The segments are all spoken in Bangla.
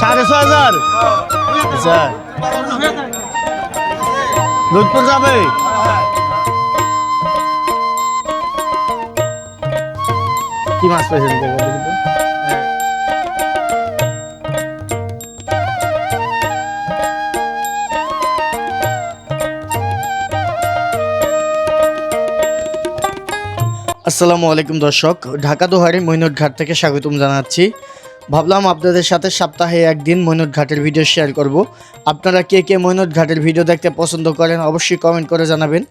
সাড়ে ছ হাজার? আচ্ছা। দুধপুর যাবে? কি মাছ পাইছেন? আসসালামু আলাইকুম দর্শক, ঢাকা দোহারি মৈনট ঘাট থেকে স্বাগতম জানাচ্ছি। ভাবলাম আপনাদের সাথে সপ্তাহে একদিন মৈনট ঘাটের ভিডিও শেয়ার করব। আপনারা কে কে মৈনট ঘাটের ভিডিও দেখতে পছন্দ করেন অবশ্যই কমেন্ট করে জানাবেন।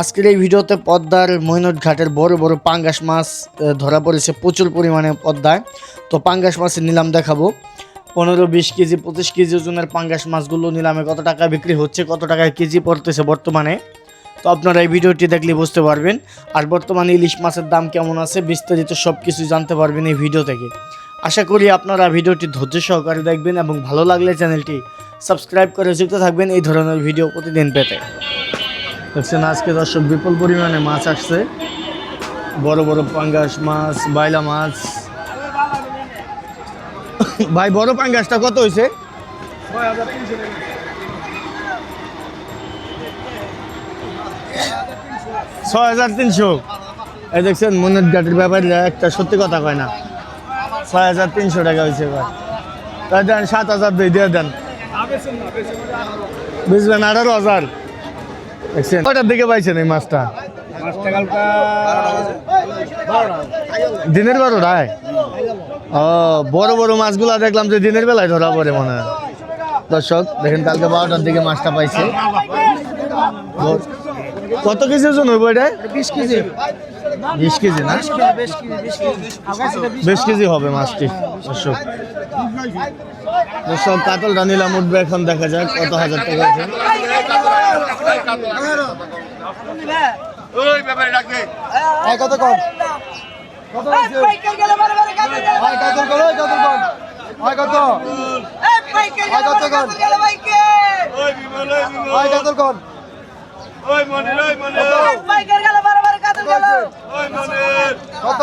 আজকের এই ভিডিওতে পদ্মার মৈনট ঘাটের বড় বড় পাঙ্গাস মাছ ধরা পড়েছে প্রচুর পরিমাণে পদ্মায়। তো পাঙ্গাস মাছের নিলাম দেখাবো। পনেরো, বিশ কেজি, পঁচিশ কেজি ওজনের পাঙ্গাস মাছগুলো নিলামে কত টাকা বিক্রি হচ্ছে, কত টাকায় কেজি পড়তেছে বর্তমানে? তো আপনারা এই ভিডিওটি দেখলে বুঝতে পারবেন। আর বর্তমানে ইলিশ মাছের দাম কেমন আছে, বিস্তারিত সব কিছু জানতে পারবেন এই ভিডিও থেকে। আশা করি আপনারা ভিডিওটি ধৈর্য সহকারে দেখবেন এবং ভালো লাগলে চ্যানেলটি সাবস্ক্রাইব করে যুক্ত থাকবেন এই ধরনের ভিডিও প্রতিদিন পেতে। দেখছেন, আজকে দর্শক বিপুল পরিমাণে মাছ আসছে। বড় বড় পাঙ্গাস মাছ, বাইলা মাছ। ভাই, বড় পাঙ্গাসটা কত হয়েছে ছয় হাজার তিনশো। এই দেখছেন মনের গাড়ির ব্যাপারে একটা সত্যি কথা কয় না। ছয় হাজার তিনশো টাকা হয়েছে তাই দেন, সাত হাজার দুই, দিয়ে দেন। বুঝবেন আঠারো হাজার। দেখছেন কটার দিকে পাইছেন এই মাছটা? দিনের বারোটায় ও, বড় বড় মাছগুলা দেখলাম যে দিনের বেলায় ধরা পড়ে মনে হয়। দর্শক, দেখেন কালকে বারোটার দিকে মাছটা পাইছে। কত কেজি ওজন হইব এটা? বিশ কেজি। বিশ কেজি না? বেশ কেজি হবে মাছটি দর্শক। দর্শক কাতলটা নিলাম উঠবে এখন দেখা যাক কত হাজার টাকা আছে কত কম কত? আয় কত? ওই মনির ওই মনির। বাইকের গেল বারবার কাদের গেল। ওই মনির। কত?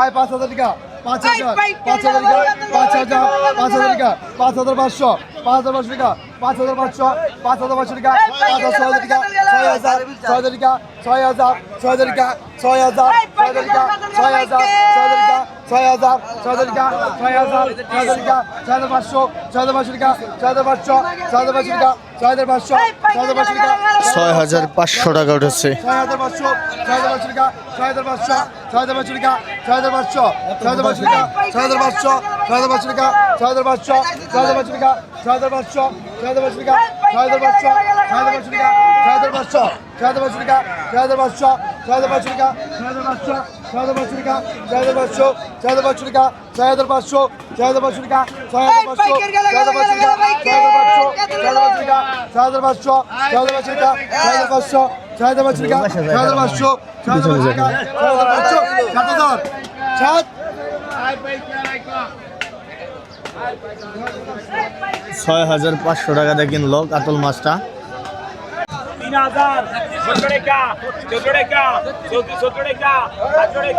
আয় 5000 টাকা। 5000 5000 টাকা 5000 5000 টাকা 5500 পাঁচ হাজার পাঁচশো টাকা পাঁচ হাজার পাঁচশো পাঁচ হাজার পাঁচশো টাকা পাঁচ হাজার ছয় হাজার টাকা ছয় হাজার ছয় হাজার টাকা ছয় হাজার ছয় হাজার টাকা ছয় হাজার ছয় হাজার টাকা ছয় হাজার ছয় হাজার ছয় হাজার টাকা ছয় হাজার ছয় হাজার টাকা ছয় হাজার ছয় হাজার পাঁচশো ছয় হাজার পাঁচশো টাকা ছয় হাজার পাঁচশো ছয় হাজার পাঁচশো টাকা ছয় হাজার পাঁচশো ছয় হাজার পাঁচশো টাকা ছয় হাজার পাঁচশো টাকা উঠেছে ছয় হাজার পাঁচশো ছয় হাজার পাঁচশো টাকা ছয় হাজার পাঁচশো ছয় হাজার পাঁচশো টাকা ছয় হাজার পাঁচশো ছয় হাজার পাঁচশো টাকা ছয় হাজার পাঁচশো ছয় হাজার পাঁচশো ছয় হাজার পাঁচশো টাকা ছয় হাজার পাঁচশো ছয় হাজার পাঁচশো টাকা ছয় হাজার পাঁচশো ছয় হাজার পাঁচশো টাকা ছয় হাজার পাঁচশো ছয় হাজার পাঁচশো টাকা ছয় হাজার পাঁচশো ছয় হাজার পাঁচশো টাকা ছয় হাজার পাঁচশো ছয় হাজার পাঁচশো টাকা ছয় হাজার পাঁচশো টাকা ছয় হাজার পাঁচশো ছয় হাজার পাঁচশো টাকা ছয় হাজার পাঁচশো ছয় হাজার পাঁচশো টাকা ছয় হাজার পাঁচশো ছয় হাজার পাঁচশো টাকা ছয় হাজার পাঁচশো ছয় হাজার পাঁচশো টাকা ছয় হাজার পাঁচশো ছয় হাজার পাঁচশো টাকা ছয় হাজার পাঁচশো ছয় হাজার পাঁচশো টাকা ছয় হাজার পাঁচশো সাত হাজার সাত ছয় হাজার পাঁচশো টাকা দিয়ে কিনলো কাতল মাছটা সতেরো টাকা চোদ্দ টাকা চৌত্রিশ সত্তর টাকা আঠারো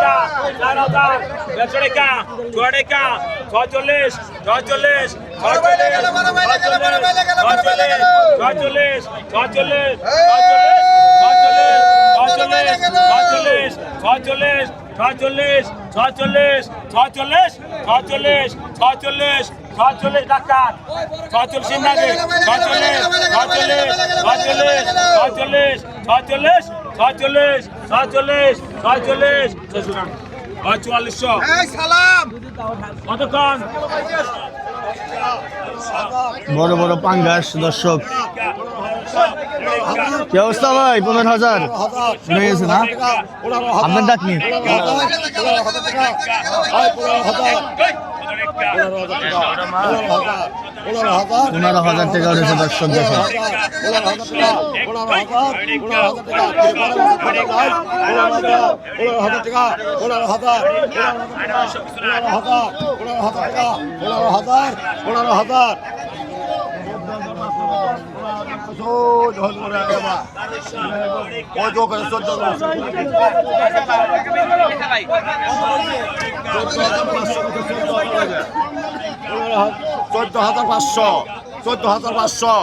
ছয় ছয়চল্লিশ ছয়চল্লিশ ছয়চল্লিশ ছয়চল্লিশ ছয়চল্লিশ ছয়চল্লিশ ছয়চল্লিশ ছয়চল্লিশ ছয়চল্লিশ ছয়চল্লিশ ছয়চল্লিশ ছয়চল্লিশ ছয়চল্লিশ। ডাক্তার ছয়চল্লিশ ইন্দাজে ছয়চল্লিশ ছয়চল্লিশ ছয়চল্লিশ ছয়চল্লিশ ছয়চল্লিশ ছয়চল্লিশ ছয়চল্লিশ ছয়চল্লিশ ছয়চল্লিশশো কতক্ষণ? বড় বড় পাঙ্গাস দর্শক। কি অবস্থা ভাই? পনেরো হাজার। উঠে গেছে না? আপনার ডাকনি পনেরো হাজার টাকা উঠেছে দর্শক দেখেন পনেরো হাজার পনেরো হাজার বছর হল করে কত করে চোদ্দ চোদ্দ হাজার পাঁচশো। চোদ্দ হাজার পাঁচশো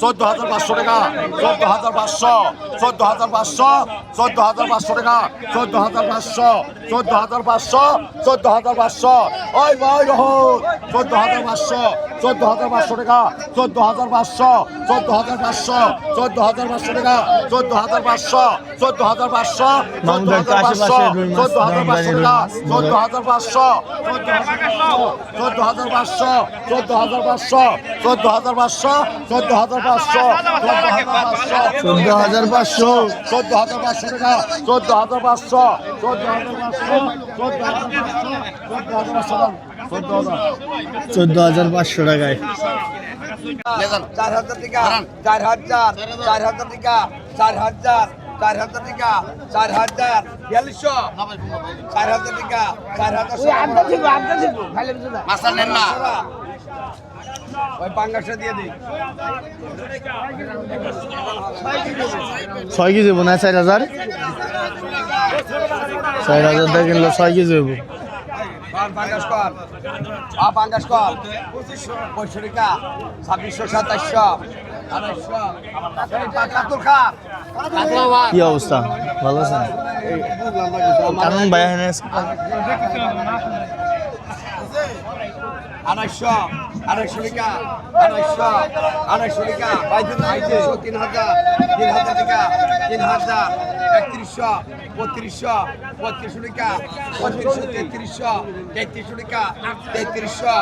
চোদ্দ হাজার পাঁচশো টাকা চোদ্দ হাজার পাঁচশো চোদ্দ হাজার পাঁচশো চোদ্দ হাজার পাঁচশো টাকা চোদ্দ হাজার পাঁচশো চোদ্দ হাজার পাঁচশো চোদ্দ হাজার পাঁচশো ওই ভাই রহুল চোদ্দ হাজার পাঁচশো চোদ্দ হাজার পাঁচশো টাকা চোদ্দ হাজার পাঁচশো চোদ্দ হাজার পাঁচশো চোদ্দ হাজার পাঁচশো টাকা চোদ্দ হাজার পাঁচশো চোদ্দ হাজার পাঁচশো চোদ্দ হাজার পাঁচশো চোদ্দ হাজার পাঁচশো টাকা। চোদ্দ হাজার পাঁচশো চোদ্দ হাজার পাঁচশো চোদ্দ হাজার পাঁচশো চোদ্দ হাজার পাঁচশো চোদ্দ হাজার পাঁচশো চোদ্দ হাজার পাঁচশো চোদ্দ হাজার পাঁচশো চোদ্দ হাজার পাঁচশো টাকা চোদ্দ হাজার পাঁচশো চোদ্দ হাজার পাঁচশো চোদ্দ হাজার পাঁচশো চোদ্দ হাজার চোদ্দ হাজার হাজার পাঁচশো টাকায় চার হাজার টাকা চার হাজার চার হাজার টাকা চার হাজার চার হাজার টাকা চার হাজার বিয়াল্লিশশো চার হাজার টাকা চার হাজার মাসাল নেন না ওই পাঙ্গাসটা দিয়ে দিই। ছয় কেজি হব না? চার হাজার? চার হাজার টাকা কিনলে ছয় কেজি হব পাঙ্গাস কর। পাঙ্গাস কর। পঁয়ষট্টি ছাব্বিশশো খা কি অবস্থা? ভালো আছেন? কারণ ভাই আড়াইশো আড়াইশো টাকা আড়াইশো আড়াইশো টাকা তিন হাজার তিন হাজার টাকা তিন হাজার। একত্রিশশো বত্রিশশো বত্রিশশো টাকা বত্রিশশো তেত্রিশশো তেত্রিশশো টাকা তেত্রিশশো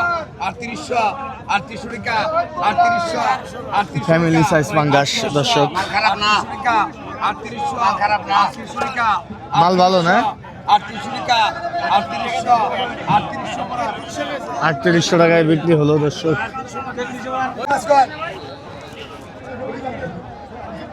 আটত্রিশশো আটত্রিশশো টাকা আটত্রিশশো আটত্রিশশো Family size পাঙ্গাস, দর্শক। খারাপ না আটত্রিশশো খারাপ না আটত্রিশশো টাকা মাল ভালো না? আটত্রিশশো টাকা আটত্রিশশো আটত্রিশশো আটত্রিশশো টাকায় বিক্রি হলো দর্শক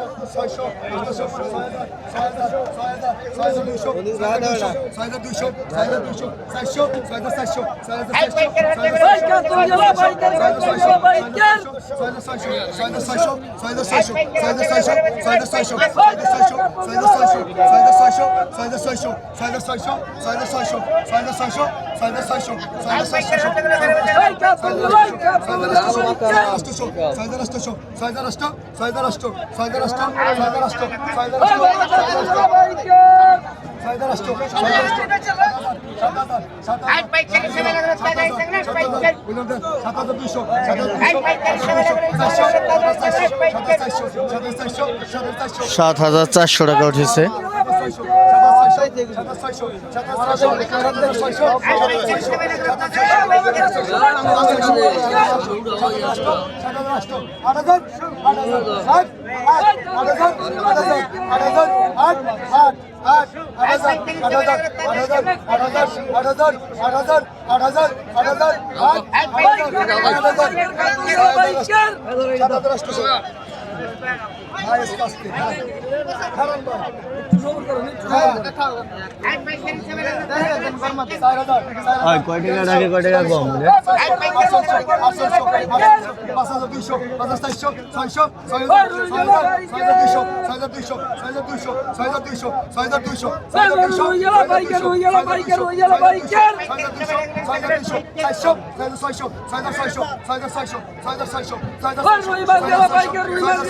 হাজার ছয়শো ছয়শো ছয় হাজার ছয় হাজার ছয় হাজার দুশো ছয় হাজার দুশো ছয় হাজার দুশো চারশো ছয় হাজার চারশো ছয় হাজার ছয়শো ছয় হাজার ছয়শো সাত হাজার চারশো টাকা উঠেছে আট হাজার কয় টাকা টাকা কয় টাকা কম ছয় হাজার ছয়শো দেখো এই জন্য দুইটা নিশ্চয় ছয় হাজার দুইশো ছয় হাজার দুইশো ছয়শো ছয় হাজার আটশো ছয় হাজার আটশো ছয় হাজার আটশো ছয় হাজার হাজার আটশো ছয় হাজার আটশো ছয় হাজার সাত হাজার সাত হাজার হাজার সাত হাজার হাজার সাত হাজার হাজার সাত হাজার হাজার সাত সাত হাজার হাজার সাত হাজার হাজার আমার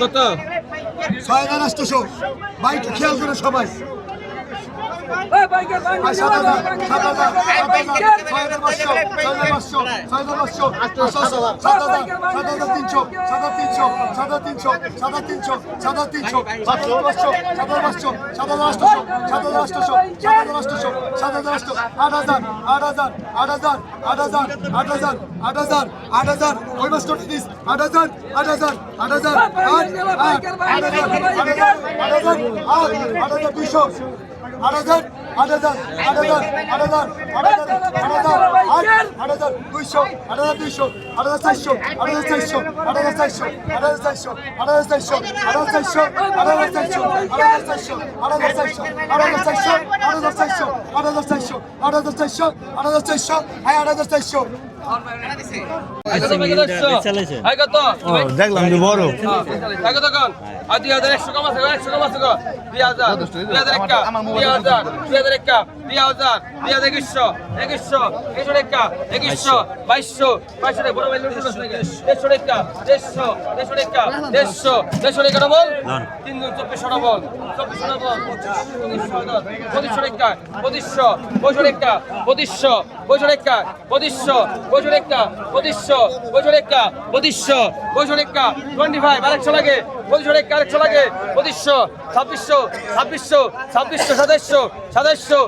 কত? ছয় হাজার আটশো। বাইক খেয়াল করে সবাই। দুইশো হাজার আট হাজার আট হাজার আট হাজার আট হাজার আট হাজার আট আট হাজার দুইশো আট হাজার দুইশো আট হাজার দুইশো আট হাজার চারশো আট হাজার চারশো আট হাজার চারশো আট হাজার চারশো আট হাজার চারশো আট হাজার চারশো আট হাজার চারশো আট হাজার চারশো আট হাজার চারশো আট হাজার চারশো আট হাজার চারশো আট হাজার চারশো আট হাজার চারশো আট হাজার চারশো হ্যাঁ আট হাজার চারশো দেখলাম যে বড়। আই কত কোন? আর দুই হাজার একশো কম আছে একশো কম আছে দুই হাজার দুই হাজার একা। দুই হাজার দুই হাজার একা। দুই হাজার দুই হাজার একুশশো একুশশো একুশশো একা একুশশো বাইশশো বাইশশো টাকা। বড় বাইশ দেড়শো দেড়শো দেড়শো টাকা দেড়শো দেড়শো ডবল? তিন দুই চব্বিশশো ডবল। চব্বিশশো ডবল পঁচিশশো টাকা পঁচিশশো পঁচিশশো টাকা পঁচিশশো পঁচিশশো টাকা পঁচিশশো বছর একটা বদিশ্য বছর একটা বজুরেক্কা বছর একটা টোয়েন্টি ফাইভ আরেকশো লাগে। পঁচিশশো টাকা আরেকশো লাগে। পঁচিশশো ছাব্বিশশো ছাব্বিশশো ছাব্বিশশো সাতাইশশো সাতাইশশো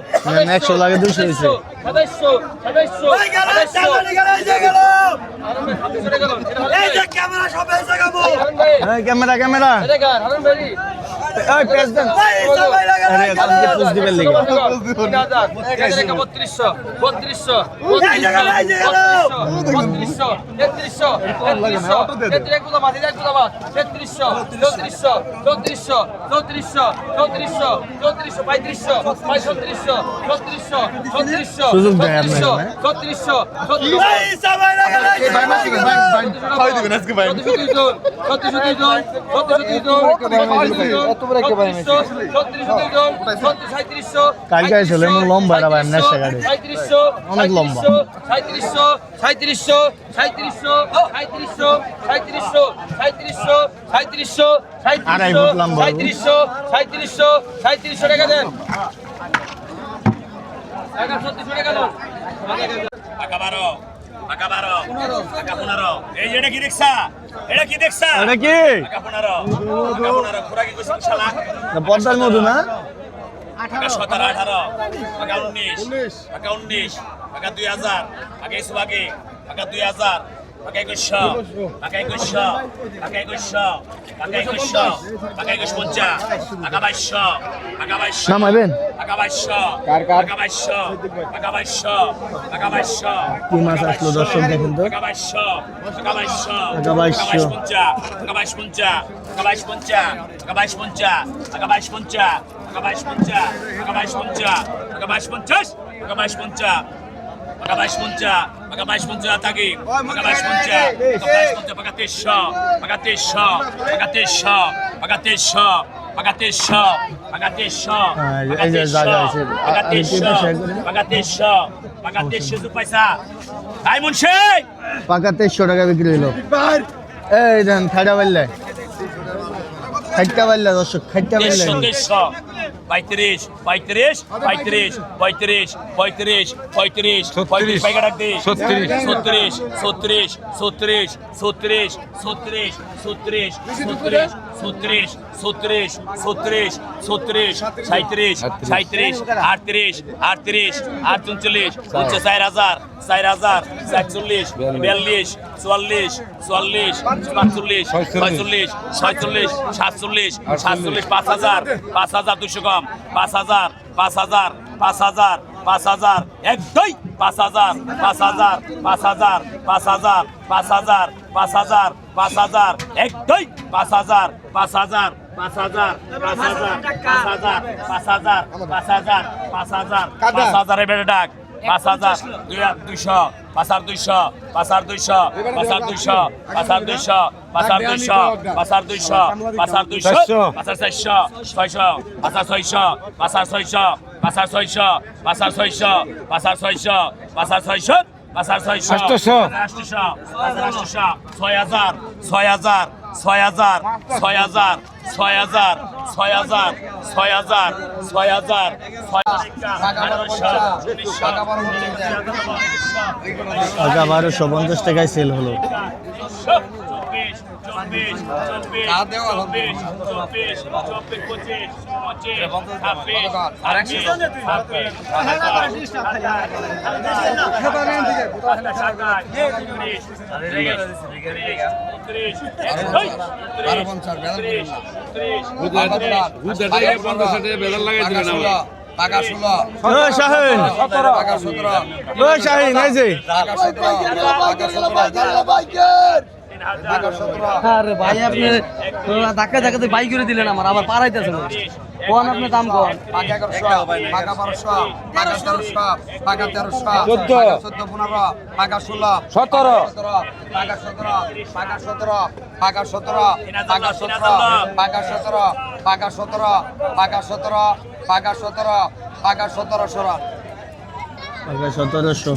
একশো লাগে, হয়েছে। সাতাইশশো সাতাইশশো ক্যামেরা ক্যামেরা বত্রিশশো বত্রিশশো বত্রিশশো তেত্রিশশো তেত্রিশশো। মাঝে। তেত্রিশশো চৌত্রিশশো চৌত্রিশশো চৌত্রিশশো চৌত্রিশশো চৌত্রিশশো পঁয়ত্রিশশো পঁয়ষট্টিশশো চৌত্রিশশো চৌত্রিশশো চৌত্রিশশো চৌত্রিশশো অনেক লম্বা সাঁত্রিশশো সাঁত্রিশশো সাঁত্রিশশো সাঁত্রিশশো সাঁত্রিশশো সাঁত্রিশশো সাঁত্রিশশো সাঁত্রিশশো হবে। সাঁত্রিশশো সাঁত্রিশশো সাঁত্রিশশো টাকা দেন। টাকা ছত্রিশশো টাকা দেন। টাকা বারো টাকা বারো টাকা পনেরো। এই এটা কি দেখছা এটা কি দেখছা এটা কি? টাকা পনেরো টাকা পনেরো। খোরা কি শালা? পদ্মার মধু না? টাকা সতেরো আঠারো। টাকা উনিশ টাকা উনিশ টাকা দুই হাজার। টাকা ইসু আগে টাকা দুই হাজার। টাকা একুশশো টাকা একুশশো টাকা একুশশো টাকা একুশশো টাকা একুশ পঞ্চাশ টাকা বাইশশো টাকা বাইশশো নামাইবেন টাকা বাইশশো টাকা বাইশশো টাকা বাইশশো টাকা বাইশশো কি মাছ আসলো দর্শক দেখেন তো টাকা বাইশশো টাকা বাইশশো টাকা বাইশশো। টাকা বাইশ পঞ্চাশ টাকা বাইশ পঞ্চাশ টাকা বাইশ পঞ্চাশ টাকা বাইশ পঞ্চাশ টাকা বাইশ পঞ্চাশ টাকা বাইশ পঞ্চাশ টাকা বাইশ পঞ্চাশ টাকা বাইশ পঞ্চাশ টাকা বাইশ পঞ্চাশ টাকা বাইশ পঞ্চাশ থাকি টাকা বাইশ পঞ্চাশ টাকা বাইশ পঞ্চাশ টাকা তেইশশো টাকা তেইশশো টাকা তেইশশো টাকা তেইশশো টাকা তেইশশো টাকা তেইশশো হ্যাঁ, এই যে- টাকা এই যে। তেইশশো জায়গা আছে। টাকা আমি তেইশশো টিপে share করি। টাকা তেইশশো টাকা তেইশশো দু পয়সা তাই মুন্সি পাকা তেইশশো টাকা বিক্রি হলো এই দেন খাইটা পারলে খাইটা পারলে দর্শক খাইটা পারলে তেইশশো তেইশশো পঁয়ত্রিশ পঁয়ত্রিশ পঁয়ত্রিশ পঁয়ত্রিশ পঁয়ত্রিশ পঁয়ত্রিশ পঁয়ত্রিশ পাইকা ডাক দে ছত্রিশ ছত্রিশ ছত্রিশ ছত্রিশ ছত্রিশ ছত্রিশ ছত্রিশ ছত্রিশ ছত্রিশ ছত্রিশ ছত্রিশ ছত্রিশ সাঁত্রিশ সাঁত্রিশ আটত্রিশ আটত্রিশ আটচল্লিশ পঞ্চাশ চার হাজার চার হাজার চারচল্লিশ বিয়াল্লিশ চুয়াল্লিশ চুয়াল্লিশ পাঁচচল্লিশ ছয়চল্লিশ ছয়চল্লিশ সাতচল্লিশ সাতচল্লিশ পাঁচ হাজার পাঁচ হাজার দুশো কম পাঁচ হাজার পাঁচ হাজার পাঁচ হাজার পাঁচ হাজার এক দুই পাঁচ হাজার পাঁচ হাজার পাঁচ হাজার পাঁচ হাজার পাঁচ হাজার পাঁচ হাজার পাঁচ হাজার এক দুই পাঁচ হাজার পাঁচ হাজার পাঁচ হাজার পাঁচ হাজার পাঁচ হাজার পাঁচ হাজার পাঁচ হাজার পাঁচ হাজার পাঁচ হাজারের বেড়ে ডাক পাঁচ হাজার দুই হাজার দুইশো পাঁচ হাজার দুইশো পাঁচ হাজার দুইশো পাঁচ হাজার দুইশো পাঁচ হাজার দুইশো পাঁচ হাজার দুইশো পাঁচ হাজার দুইশো পাঁচ হাজার দুইশো পাঁচ হাজার চারশো ছয়শো পাঁচ হাজার ছয়শো পাঁচ হাজার ছয়শো পাঁচ হাজার ছয়শো পাঁচ হাজার ছয়শো পাঁচ হাজার ছয়শো পাঁচ হাজার ছয়শো পাঁচ হাজার ছয়শো আটশো আটশো পাঁচ হাজার আটশো ছয় হাজার ছয় হাজার ছয় হাজার ছয় হাজার ছয় হাজার ছয় হাজার ছয় হাজার ছয় হাজার টাকা বারোশো পঞ্চাশ টাকায় সেল হলো বেদার লাগাই না টাকা ষোলো শাহিন টাকা শাহিন আরে ভাই আপনি ধাক্কা ধাক্কাতে বাই করে দিলেন আমার আবার পারাইতেছেন কোন আপনি দাম কোন? পাকা এগারোশো পাকা বারোশো পাকা তেরোশো। পাকা তেরোশো চোদ্দ। চোদ্দ পনেরো পাকা ষোলো সতেরো। পাকা সতেরো পাকা সতেরো পাকা সতেরো পাকা সতেরো পাকা সতেরো পাকা সতেরো পাকা সতেরো পাকা সতেরো পাকা সতেরো সতেরো সতেরোশো